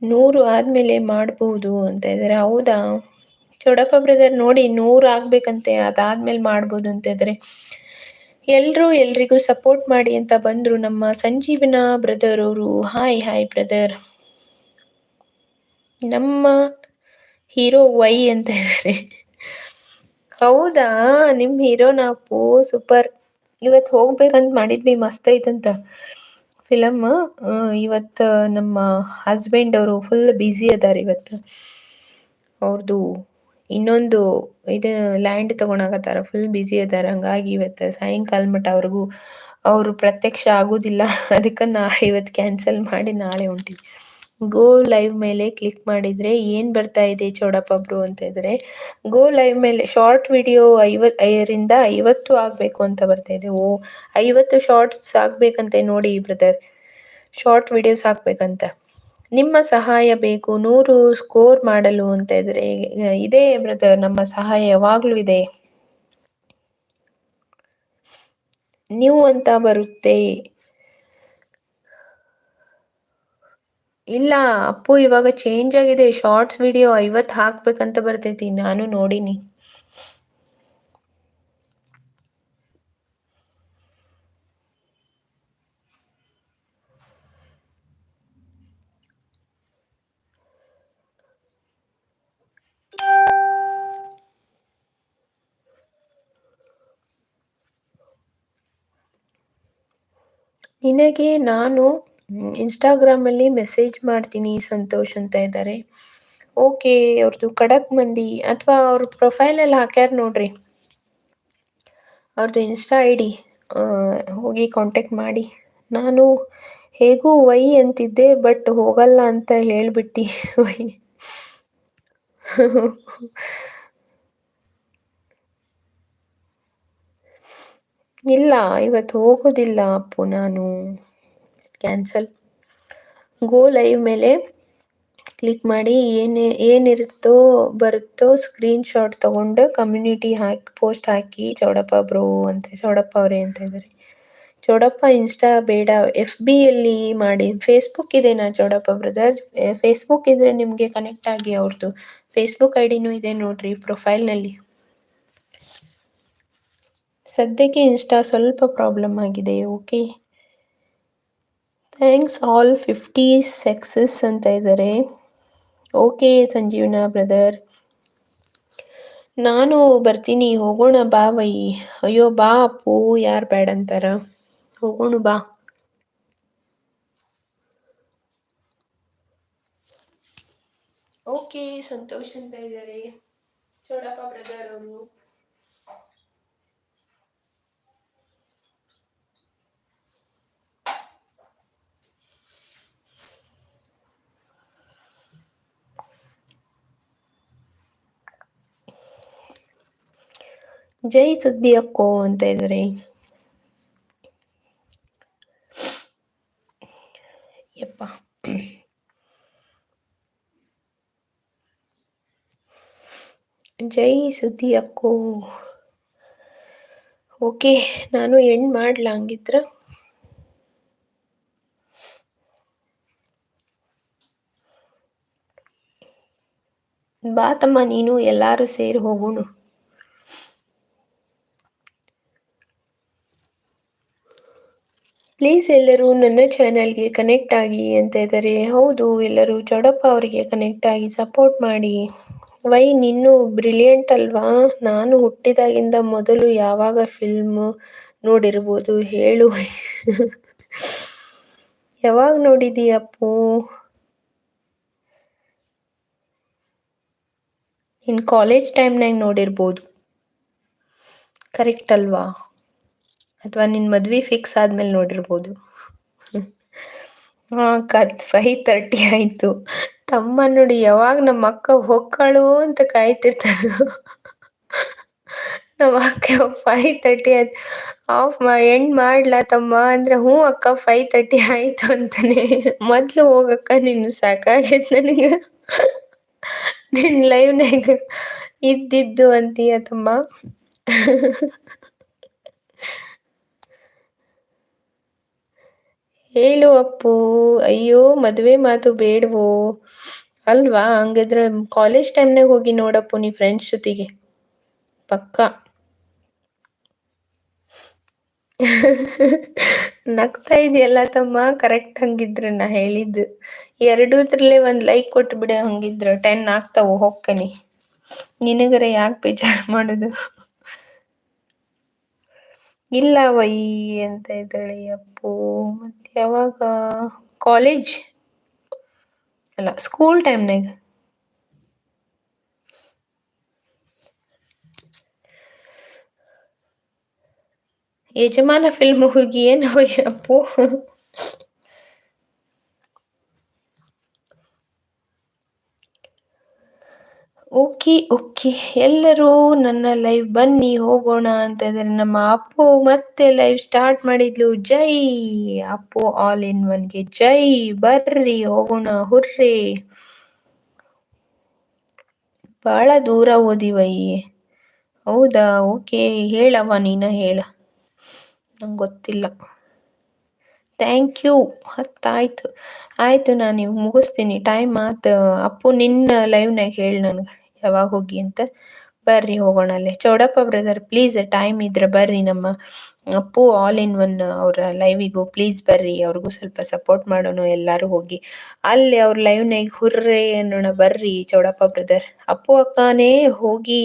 ನೂರು ಆದ್ಮೇಲೆ ಮಾಡ್ಬೋದು ಅಂತ ಇದ್ದಾರೆ ಹೌದಾ? ಚೌಡಪ್ಪ ಬ್ರದರ್ ನೋಡಿ ನೂರು ಆಗ್ಬೇಕಂತೆ, ಅದಾದ್ಮೇಲೆ ಮಾಡ್ಬೋದು ಅಂತ ಇದ್ದಾರೆ ಎಲ್ಲರೂ ಎಲ್ರಿಗೂ ಸಪೋರ್ಟ್ ಮಾಡಿ ಅಂತ ಬಂದ್ರು ನಮ್ಮ ಸಂಜೀವನ ಬ್ರದರ್ ಅವರು. ಹಾಯ್ ಹಾಯ್ ಬ್ರದರ್ ನಮ್ಮ ಹೀರೋ ವೈ ಅಂತ ಇದ್ದಾರೆ ಹೌದಾ? ನಿಮ್ಮ ಹೀರೋನ ಅಪ್ಪು ಸೂಪರ್ ಇವತ್ತು ಹೋಗ್ಬೇಕಂತ ಮಾಡಿದ್ವಿ, ಮಸ್ತ್ ಐತಂತ. ಫಿಲಮ್ ಇವತ್ತು ನಮ್ಮ ಹಸ್ಬೆಂಡ್ ಅವರು ಫುಲ್ ಬ್ಯುಸಿ ಅದಾರ ಇವತ್ತು ಅವ್ರದ್ದು ಇನ್ನೊಂದು ಇದು ಲ್ಯಾಂಡ್ ತೊಗೊಳಕತ್ತಾರ ಫುಲ್ ಬ್ಯುಸಿ ಅದಾರ. ಹಂಗಾಗಿ ಇವತ್ತು ಸಾಯಂಕಾಲ ಮಟ್ಟ ಅವ್ರಿಗೂ, ಅವರು ಪ್ರತ್ಯಕ್ಷ ಆಗೋದಿಲ್ಲ. ಅದಕ್ಕೆ ನಾಳೆ ಇವತ್ತು ಕ್ಯಾನ್ಸಲ್ ಮಾಡಿ ನಾಳೆ ಹೊಂಟಿವಿ. ಗೋ ಲೈವ್ ಮೇಲೆ ಕ್ಲಿಕ್ ಮಾಡಿದ್ರೆ ಏನು ಬರ್ತಾ ಇದೆ ಚೌಡಪ್ಪ ಅಂತ ಇದ್ರೆ ಗೋ ಲೈವ್ ಮೇಲೆ ಶಾರ್ಟ್ ವಿಡಿಯೋ ಐವತ್, ಐದರಿಂದ ಐವತ್ತು ಆಗಬೇಕು ಅಂತ ಬರ್ತಾ ಇದೆ. ಓ, ಐವತ್ತು ಶಾರ್ಟ್ಸ್ ಆಗ್ಬೇಕಂತೆ ನೋಡಿ ಬ್ರದರ್ ಶಾರ್ಟ್ ವಿಡಿಯೋಸ್ ಹಾಕ್ಬೇಕಂತ ನಿಮ್ಮ ಸಹಾಯ ಬೇಕು, ನೂರು ಸ್ಕೋರ್ ಮಾಡಲು ಅಂತ ಇದ್ರೆ ಇದೇ ಬ್ರದರ್ ನಮ್ಮ ಸಹಾಯ ಯಾವಾಗ್ಲೂ ಇದೆ. ನೀವು ಅಂತ ಬರುತ್ತೆ. ಇಲ್ಲ ಅಪ್ಪು ಇವಾಗ ಚೇಂಜ್ ಆಗಿದೆ. ಶಾರ್ಟ್ಸ್ ವಿಡಿಯೋ ಐವತ್ತು ಹಾಕ್ಬೇಕಂತ ಬರ್ತೈತಿ. ನಾನು ನೋಡಿನಿ. ನಿನಗೆ ನಾನು ಇನ್ಸ್ಟಾಗ್ರಾಮಲ್ಲಿ ಮೆಸೇಜ್ ಮಾಡ್ತೀನಿ ಸಂತೋಷ್ ಅಂತ ಇದ್ದಾರೆ ಓಕೆ ಅವ್ರದ್ದು ಖಡಕ್ ಮಂದಿ ಅಥವಾ ಅವ್ರ ಪ್ರೊಫೈಲಲ್ಲಿ ಹಾಕ್ಯಾರ ನೋಡ್ರಿ. ಅವ್ರದ್ದು ಇನ್ಸ್ಟಾ ಐ ಡಿ ಹೋಗಿ ಕಾಂಟ್ಯಾಕ್ಟ್ ಮಾಡಿ. ನಾನು ಹೇಗೂ ವೈ ಅಂತಿದ್ದೆ ಬಟ್ ಹೋಗಲ್ಲ ಅಂತ ಹೇಳ್ಬಿಟ್ಟು ವೈ. ಇಲ್ಲ, ಇವತ್ತು ಹೋಗೋದಿಲ್ಲ ಅಪ್ಪು ನಾನು. ಕ್ಯಾನ್ಸಲ್ ಗೋ ಲೈವ್ ಮೇಲೆ ಕ್ಲಿಕ್ ಮಾಡಿ ಏನೇ, ಏನಿರುತ್ತೋ ಬರುತ್ತೋ ಸ್ಕ್ರೀನ್ ಶಾಟ್ ತೊಗೊಂಡು ಕಮ್ಯುನಿಟಿ ಹಾಕಿ ಪೋಸ್ಟ್ ಹಾಕಿ, ಚೌಡಪ್ಪ ಬ್ರೋ ಅಂತ, ಚೌಡಪ್ಪ ಅವರೇ ಅಂತ ಇದ್ದಾರೆ. ಚೌಡಪ್ಪ ಇನ್ಸ್ಟಾ ಬೇಡ. ಎಫ್ ಬಿಯಲ್ಲಿ ಮಾಡಿ. ಫೇಸ್ಬುಕ್ ಇದೆನಾ ಚೌಡಪ್ಪ ಬ್ರದರ್ ಫೇಸ್ಬುಕ್ ಇದ್ರೆ ನಿಮಗೆ ಕನೆಕ್ಟ್ ಆಗಿ ಅವ್ರದ್ದು ಫೇಸ್ಬುಕ್ ಐ ಡಿನೂ ಇದೆ ನೋಡ್ರಿ ಪ್ರೊಫೈಲ್ನಲ್ಲಿ ಸದ್ಯಕ್ಕೆ ಇನ್ಸ್ಟಾ ಸ್ವಲ್ಪ ಪ್ರಾಬ್ಲಮ್ ಆಗಿದೆ okay thanks all fifty success ಅಂತ ಇದ್ದಾರೆ ಓಕೆ ಸಂಜೀವನ ಬ್ರದರ್ ನಾನು ಬರ್ತೀನಿ, ಹೋಗೋಣ ಬಾ ವೈ. ಅಯ್ಯೋ, ಬಾ ಅಪ್ಪು, ಯಾರು ಬೇಡ ಅಂತಾರ. ಹೋಗೋಣ ಬಾ. ಓಕೆ ಸಂತೋಷ್ ಅಂತ ಇದ್ದಾರೆ ಚೋಡಪ್ಪ ಬ್ರದರ್ ಅವರು. ಜೈ ಸುದ್ದಿ ಅಕ್ಕೋ ಅಂತ ಇದ್ದಾರೆ ಯಪ್ಪ. ಜೈ ಸುದ್ದಿ ಅಕ್ಕೋ ಓಕೆ, ನಾನು ಎಂಡ್ ಮಾಡ್ಲಾ ಹಂಗಿದ್ರ? ಬಾ ತಮ್ಮ ನೀನು ಎಲ್ಲರೂ ಸೇರಿ ಹೋಗೋಣ. ಪ್ಲೀಸ್ ಎಲ್ಲರೂ ನನ್ನ ಚಾನಲ್ಗೆ ಕನೆಕ್ಟ್ ಆಗಿ ಅಂತ ಇದ್ದಾರೆ ಹೌದು, ಎಲ್ಲರೂ ಜಡಪ್ಪ ಅವರಿಗೆ ಕನೆಕ್ಟ್ ಆಗಿ ಸಪೋರ್ಟ್ ಮಾಡಿ. ವೈ ನೀನು ಬ್ರಿಲಿಯಂಟ್ ಅಲ್ವಾ? ನಾನು ಹುಟ್ಟಿದಾಗಿಂದ ಮೊದಲು ಯಾವಾಗ ಫಿಲ್ಮ್ ನೋಡಿರ್ಬೋದು ಹೇಳು. ಯಾವಾಗ ನೋಡಿದೀಯಪ್ಪು ಇನ್ನು ಕಾಲೇಜ್ ಟೈಮ್ನಾಗ ನೋಡಿರ್ಬೋದು. ಕರೆಕ್ಟ್ ಅಲ್ವಾ? ಅಥವಾ ನಿನ್ನ ಮದ್ವೆ ಫಿಕ್ಸ್ ಆದಮೇಲೆ ನೋಡಿರ್ಬೋದು. ಹಾಂ ಕತ್ ಫೈವ್ ತರ್ಟಿ ಆಯಿತು. ತಮ್ಮ ನೋಡಿ ಯಾವಾಗ ನಮ್ಮ ಅಕ್ಕ ಹೊಕ್ಕಳು ಅಂತ ಕಾಯ್ತಿರ್ತಾರೆ ನಮ್ಮ ಅಕ್ಕ ಫೈವ್ ತರ್ಟಿ ಆಯ್ತು. ಆಫ್ ಮಾ ಎಂಡ್ ಮಾಡ್ಲಾ ತಮ್ಮ? ಅಂದ್ರೆ ಹ್ಞೂ ಅಕ್ಕ ಫೈವ್ ತರ್ಟಿ ಆಯ್ತು ಅಂತಾನೆ. ಮೊದ್ಲು ಹೋಗಕ್ಕ ನಿನ್ನ ಸಾಕಾಗೈತೆ ನನಗೆ. ನಿನ್ನ ಲೈವ್ನಾಗ ಇದ್ದಿದ್ದು ಅಂತೀಯ ತಮ್ಮ? ಹೇಳು ಅಪ್ಪು. ಅಯ್ಯೋ, ಮದುವೆ ಮಾತು ಬೇಡವೋ. ಅಲ್ವಾ? ಹಂಗಿದ್ರೆ ಕಾಲೇಜ್ ಟೈಮ್ನಾಗ ಹೋಗಿ ನೋಡಪ್ಪು ನೀ ಫ್ರೆಂಡ್ಸ್ ಜೊತೆಗೆ. ಪಕ್ಕ. ನಗ್ತಾ ಇದೆಯಲ್ಲ ತಮ್ಮ? ಕರೆಕ್ಟ್ ಹಂಗಿದ್ರೆ ನಾ ಹೇಳಿದ್ದು. ಎರಡೂದ್ರಲ್ಲೇ ಒಂದು ಲೈಕ್ ಕೊಟ್ಟು ಬಿಡ ಹಂಗಿದ್ರೆ. ಟೆನ್ ಆಗ್ತಾವು ಹೋಗ್ಕನಿ ನಿನಗರ ಯಾಕೆ ಬೇಜಾರು ಮಾಡೋದು? ಇಲ್ಲ ವೈ ಅಂತ ಇದ್ದಾಳೆ, ಅಪ್ಪು, ಮತ್ತೆ ಯಾವಾಗ? ಕಾಲೇಜ್ ಅಲ್ಲ ಸ್ಕೂಲ್ ಟೈಮ್ನಾಗ ಯಜಮಾನ ಫಿಲ್ಮ್ ಹೋಗಿ ಏನು ಅಪ್ಪು? Okay okay. ಎಲ್ಲರೂ ನನ್ನ ಲೈವ್ ಬನ್ನಿ, ಹೋಗೋಣ ಅಂತ ಇದ್ದಾರೆ. ನಮ್ಮ ಅಪ್ಪು ಮತ್ತೆ ಲೈವ್ ಸ್ಟಾರ್ಟ್ ಮಾಡಿದ್ಲು. ಜೈ! ಅಪ್ಪು ಆಲ್ ಇನ್ ಒನ್ಗೆ ಜೈ! ಬರ್ರಿ, ಹೋಗೋಣ, ಹುರ್ರಿ. ಬಹಳ ದೂರ ಓದಿವಯ್ಯ ಹೌದಾ? ಓಕೆ ಹೇಳವ ನೀನ ಹೇಳ. ನಂಗೆ ಗೊತ್ತಿಲ್ಲ. ಥ್ಯಾಂಕ್ ಯು ಹತ್ತಾಯ್ತು. ಆಯಿತು, ನಾನು ಇವಾಗ ಮುಗಿಸ್ತೀನಿ. ಟೈಮ್ ಆತು. ಅಪ್ಪು ನಿನ್ನ ಲೈವ್ನಾಗ ಹೇಳಿ ನನಗೆ. ಯಾವಾಗ ಹೋಗಿ ಅಂತ ಬರ್ರಿ ಹೋಗೋಣ ಅಲ್ಲೇ. ಚೌಡಪ್ಪ ಬ್ರದರ್ ಪ್ಲೀಸ್ ಟೈಮ್ ಇದ್ರೆ ಬರ್ರಿ ನಮ್ಮ ಅಪ್ಪು ಆಲ್ ಇನ್ ಒನ್ ಅವರ ಲೈವಿಗೂ ಪ್ಲೀಸ್ ಬರ್ರಿ, ಅವ್ರಿಗೂ ಸ್ವಲ್ಪ ಸಪೋರ್ಟ್ ಮಾಡೋಣ ಎಲ್ಲರೂ ಹೋಗಿ. ಅಲ್ಲಿ ಅವ್ರ ಲೈವ್ನಾಗ ಹುರ್ರೆ ಅನ್ನೋಣ ಬರ್ರಿ ಚೌಡಪ್ಪ ಬ್ರದರ್ ಅಪ್ಪು ಅಕ್ಕನೇ ಹೋಗಿ,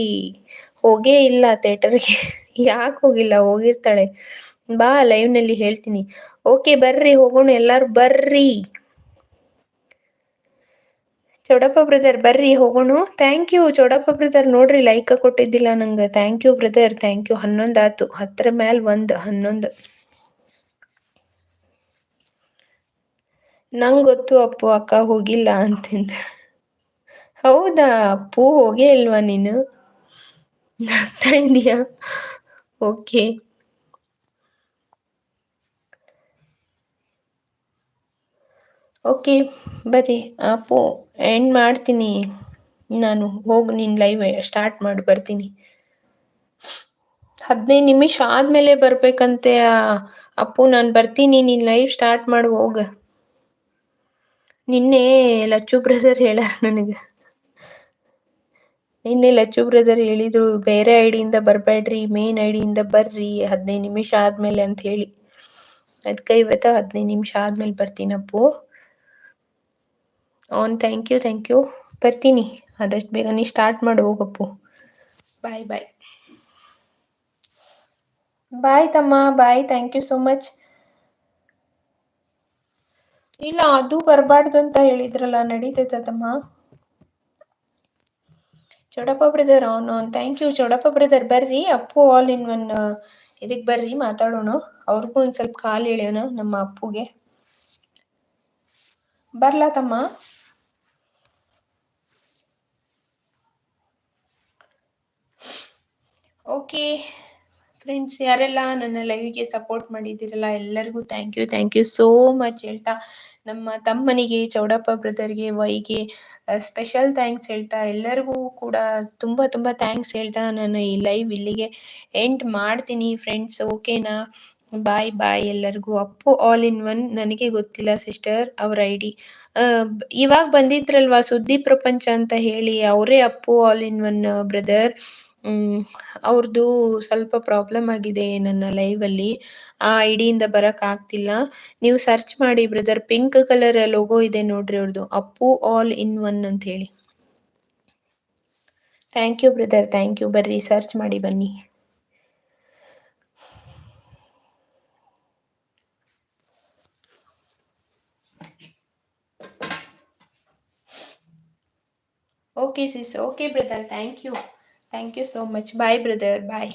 ಹೋಗೇ ಇಲ್ಲ ಥಿಯೇಟರ್ಗೆ ಯಾಕೆ ಹೋಗಿಲ್ಲ, ಹೋಗಿರ್ತಾಳೆ. ಬಾ ಲೈವ್ನಲ್ಲಿ ಹೇಳ್ತೀನಿ. ಓಕೆ ಬರ್ರಿ ಹೋಗೋಣ ಎಲ್ಲಾರು ಬರ್ರಿ. ಚೌಡಪ್ಪ ಬ್ರದರ್ ಬರ್ರಿ ಹೋಗೋಣ. ಥ್ಯಾಂಕ್ ಯು ಚೌಡಪ್ಪ ಬ್ರದರ್ ನೋಡ್ರಿ ಲೈಕ್ ಕೊಟ್ಟಿದ್ದಿಲ್ಲ ನಂಗೆ. Thank you brother thank you ಹನ್ನೊಂದು ಆತು ಹತ್ತರ ಮ್ಯಾಲ ಒಂದು, ಹನ್ನೊಂದು. ನಂಗೆ ಗೊತ್ತು ಅಪ್ಪು ಅಕ್ಕ ಹೋಗಿಲ್ಲ ಅಂತಿಂದ. ಹೌದಾ ಅಪ್ಪು ಹೋಗೇ ಇಲ್ವಾ ನೀನು? ಇದೀಯಾ ಓಕೆ ಓಕೆ ಬರ್ರಿ. ಅಪ್ಪು. ಎಂಡ್ ಮಾಡ್ತೀನಿ. ನಾನು ಹೋಗಿ ನಿನ್ನ ಲೈವ್ ಸ್ಟಾರ್ಟ್ ಮಾಡಿ, ಬರ್ತೀನಿ. ಹದಿನೈದು ನಿಮಿಷ ಆದಮೇಲೆ ಬರಬೇಕಂತೆ ಅಪ್ಪು. ನಾನು ಬರ್ತೀನಿ, ನೀನು ಲೈವ್ ಸ್ಟಾರ್ಟ್ ಮಾಡಿ, ಹೋಗ. ನಿನ್ನೆ ಲಚ್ಚು ಬ್ರದರ್ ಹೇಳ ನನಗೆ. ನಿನ್ನೆ ಲಚ್ಚು ಬ್ರದರ್ ಹೇಳಿದ್ರು, ಬೇರೆ ಐಡಿಯಿಂದ ಬರಬೇಡ್ರಿ ಮೇನ್ ಐಡಿಯಿಂದ ಬರ್ರಿ, ಹದಿನೈದು ನಿಮಿಷ ಆದಮೇಲೆ ಅಂತ ಹೇಳಿ. ಅದಕ್ಕೆ ಇವತ್ತು ಹದಿನೈದು ನಿಮಿಷ ಆದಮೇಲೆ ಬರ್ತೀನಪ್ಪು. On thank you thank you ಬರ್ತೀನಿ. ಆದಷ್ಟು ಬೇಗ ನೀ ಸ್ಟಾರ್ಟ್ ಮಾಡಿ, ಹೋಗಪ್ಪು. ಬಾಯ್ ಬಾಯ್ ಬಾಯ್ ತಮ್ಮ. Bye thank you so much ಇಲ್ಲ, ಅದು ಬರಬಾರ್ದು ಅಂತ ಹೇಳಿದ್ರಲ್ಲ, ನಡೀತೈತ ತಮ್ಮ. ಚೌಡಪ್ಪ ಬ್ರದರ್ ಅವನು ಥ್ಯಾಂಕ್ ಯು ಚೌಡಪ್ಪ ಬ್ರದರ್ ಬರ್ರಿ. ಅಪ್ಪು ಆಲ್ ಇನ್ ಒನ್ ಇದಕ್ಕೆ ಬರ್ರಿ, ಮಾತಾಡೋಣ. ಅವ್ರಿಗೂ ಒಂದು ಸ್ವಲ್ಪ ಕಾಲು ಎಳೆಯೋಣ, ನಮ್ಮ ಅಪ್ಪುಗೆ. ಬರ್ಲಾ ತಮ್ಮ? ಓಕೆ ಫ್ರೆಂಡ್ಸ್ ಯಾರೆಲ್ಲ ನನ್ನ ಲೈವಿಗೆ ಸಪೋರ್ಟ್ ಮಾಡಿದ್ದೀರಲ್ಲ, ಎಲ್ಲರಿಗೂ thank you thank you so much ಹೇಳ್ತಾ, ನಮ್ಮ ತಮ್ಮನಿಗೆ, ಚೌಡಪ್ಪ ಬ್ರದರ್ಗೆ ವೈಗೆ ಸ್ಪೆಷಲ್ ಥ್ಯಾಂಕ್ಸ್ ಹೇಳ್ತಾ, ಎಲ್ಲರಿಗೂ ಕೂಡ ತುಂಬ ತುಂಬ ಥ್ಯಾಂಕ್ಸ್ ಹೇಳ್ತಾ, ನಾನು ಈ ಲೈವ್ ಇಲ್ಲಿಗೆ ಎಂಡ್ ಮಾಡ್ತೀನಿ ಫ್ರೆಂಡ್ಸ್ ಓಕೆನಾ ಬಾಯ್ ಬಾಯ್ ಎಲ್ಲರಿಗೂ. ಅಪ್ಪು ಆಲ್ ಇನ್ ಒನ್ ನನಗೆ ಗೊತ್ತಿಲ್ಲ ಸಿಸ್ಟರ್ ಅವ್ರ ಐ ಡಿ ಇವಾಗ ಬಂದಿದ್ರಲ್ವಾ ಸುದ್ದಿ ಪ್ರಪಂಚ ಅಂತ ಹೇಳಿ, ಅವರೇ Appu all in one brother ಅವ್ರದ್ದು ಸ್ವಲ್ಪ ಪ್ರಾಬ್ಲಮ್ ಆಗಿದೆ ನನ್ನ ಲೈವಲ್ಲಿ ಆ ಐ ಡಿಯಿಂದ ಬರೋಕ್ಕಾಗ್ತಿಲ್ಲ ನೀವು ಸರ್ಚ್ ಮಾಡಿ ಬ್ರದರ್ ಪಿಂಕ್ ಕಲರ್ ಲೋಗೋ ಇದೆ ನೋಡ್ರಿ ಅವ್ರದ್ದು ಅಪ್ಪು ಆಲ್ ಇನ್ ಒನ್ ಅಂತ ಹೇಳಿ. Thank you brother thank you ಬರ್ರಿ ಸರ್ಚ್ ಮಾಡಿ ಬನ್ನಿ. Okay sis okay brother thank you thank you so much bye brother bye